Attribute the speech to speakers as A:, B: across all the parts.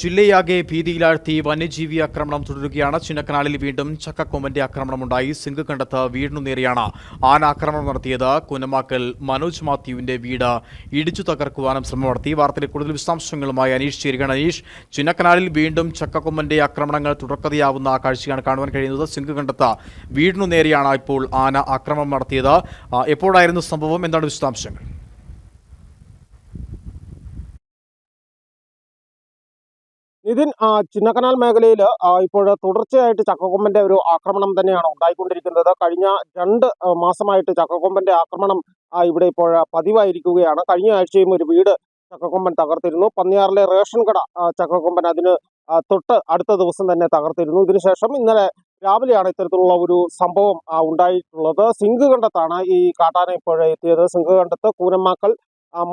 A: ജില്ലയാകെ ഭീതിയിലാഴ്ത്തി വന്യജീവി ആക്രമണം തുടരുകയാണ്. ചിന്നക്കനാലിൽ വീണ്ടും ചക്കക്കൊമ്പന്റെ ആക്രമണമുണ്ടായി. സിംഗ് കണ്ടത്ത് വീടിനു നേരെയാണ് ആന ആക്രമണം നടത്തിയത്. കുനമാക്കൽ മനോജ് മാത്യുവിന്റെ വീട് ഇടിച്ചു തകർക്കുവാനും ശ്രമം നടത്തി. വാർത്തയിൽ കൂടുതൽ വിശദാംശങ്ങളുമായി അനീഷ് ചേരുകയാണ് അനീഷ്. ചിന്നക്കനാലിൽ വീണ്ടും ചക്കക്കൊമ്പന്റെ ആക്രമണങ്ങൾ തുടർക്കഥയാവുന്ന കാഴ്ചയാണ് കാണുവാൻ കഴിയുന്നത്. സിംഗ് കണ്ടത്ത് വീടിനു നേരെയാണ് ഇപ്പോൾ ആന ആക്രമണം നടത്തിയത്. എപ്പോഴായിരുന്നു സംഭവം? എന്താണ് വിശദാംശങ്ങൾ?
B: നിതിൻ ആ, ചിന്നക്കനാൽ മേഖലയിൽ ഇപ്പോൾ തുടർച്ചയായിട്ട് ചക്കക്കൊമ്പന്റെ ഒരു ആക്രമണം തന്നെയാണ് ഉണ്ടായിക്കൊണ്ടിരിക്കുന്നത്. കഴിഞ്ഞ രണ്ട് മാസമായിട്ട് ചക്കക്കൊമ്പന്റെ ആക്രമണം ഇവിടെ ഇപ്പോൾ പതിവായിരിക്കുകയാണ്. കഴിഞ്ഞ ആഴ്ചയും ഒരു വീട് ചക്കക്കൊമ്പൻ തകർത്തിരുന്നു. പന്നിയാറിലെ റേഷൻ കട ചക്കക്കൊമ്പൻ അതിന് തൊട്ട് അടുത്ത ദിവസം തന്നെ തകർത്തിരുന്നു. ഇതിനുശേഷം ഇന്നലെ രാവിലെയാണ് ഇത്തരത്തിലുള്ള ഒരു സംഭവം ഉണ്ടായിട്ടുള്ളത്. സിങ്ക് കണ്ടത്താണ് ഈ കാട്ടാന ഇപ്പോൾ എത്തിയത്. സിങ്ക് കണ്ടത്ത് കൂനമാക്കൽ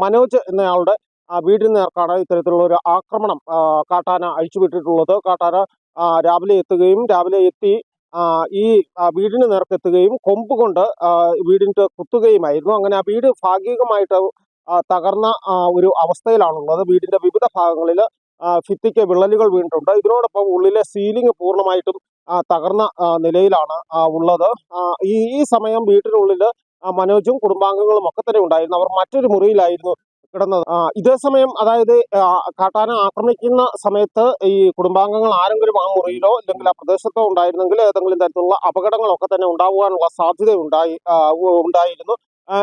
B: മനോജ് എന്നയാളുടെ വീടിന് നേർക്കാണ് ഇത്തരത്തിലുള്ള ഒരു ആക്രമണം ആ, കാട്ടാന അഴിച്ചുവിട്ടിട്ടുള്ളത് കാട്ടാന ആ, രാവിലെ എത്തുകയും രാവിലെ എത്തി ഈ ആ, വീടിന് നേർക്കെത്തുകയും കൊമ്പ് കൊണ്ട് വീടിന്റെ കുത്തുകയുമായിരുന്നു. അങ്ങനെ ആ വീട് ഭാഗികമായിട്ട് തകർന്ന ആ, ഒരു അവസ്ഥയിലാണുള്ളത്. വീടിന്റെ വിവിധ ഭാഗങ്ങളിൽ ഭിത്തിക്ക് വിള്ളലുകൾ വീണിട്ടുണ്ട്. ഇതിനോടൊപ്പം ഉള്ളിലെ സീലിംഗ് പൂർണമായിട്ടും തകർന്ന നിലയിലാണ് ഉള്ളത്. ഈ സമയം വീട്ടിനുള്ളിൽ മനോജും കുടുംബാംഗങ്ങളും ഒക്കെ തന്നെ ഉണ്ടായിരുന്നു. അവർ മറ്റൊരു മുറിയിലായിരുന്നു കിടന്നത്. ഇതേ സമയം അതായത് കാട്ടാന ആക്രമിക്കുന്ന സമയത്ത് ഈ കുടുംബാംഗങ്ങൾ ആരെങ്കിലും ആ മുറിയിലോ അല്ലെങ്കിൽ ആ പ്രദേശത്തോ ഉണ്ടായിരുന്നെങ്കിൽ ഏതെങ്കിലും തരത്തിലുള്ള അപകടങ്ങളൊക്കെ തന്നെ ഉണ്ടാകുവാനുള്ള സാധ്യത ഉണ്ടായി ഉണ്ടായിരുന്നു.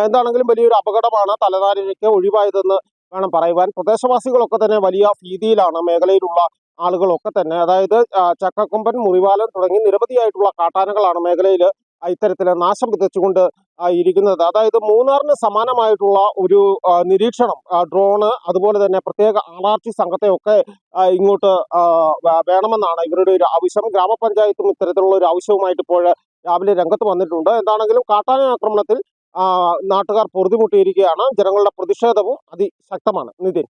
B: എന്താണെങ്കിലും വലിയൊരു അപകടമാണ് തലനാരിഴയ്ക്ക് ഒഴിവായതെന്ന് വേണം പറയുവാൻ. പ്രദേശവാസികളൊക്കെ തന്നെ വലിയ ഭീതിയിലാണ് മേഖലയിലുള്ള ആളുകളൊക്കെ തന്നെ. അതായത് ചക്കക്കൊമ്പൻ മുറിവാലൻ തുടങ്ങി നിരവധിയായിട്ടുള്ള കാട്ടാനകളാണ് മേഖലയിൽ ഇത്തരത്തിൽ നാശം വിതച്ചുകൊണ്ട് ഇരിക്കുന്നത്. അതായത് മൂന്നാറിന് സമാനമായിട്ടുള്ള ഒരു നിരീക്ഷണം ഡ്രോണ് അതുപോലെ തന്നെ പ്രത്യേക ആർ ആർ ടി സംഘത്തെ ഒക്കെ ഇങ്ങോട്ട് വേണമെന്നാണ് ഇവരുടെ ഒരു ആവശ്യം. ഗ്രാമപഞ്ചായത്തും ഇത്തരത്തിലുള്ള ഒരു ആവശ്യവുമായിട്ട് ഇപ്പോൾ രാവിലെ രംഗത്ത് വന്നിട്ടുണ്ട്. എന്താണെങ്കിലും കാട്ടാന ആക്രമണത്തിൽ നാട്ടുകാർ പൊറുതിമുട്ടിയിരിക്കുകയാണ്. ജനങ്ങളുടെ പ്രതിഷേധവും അതിശക്തമാണ്. നിതിൻ.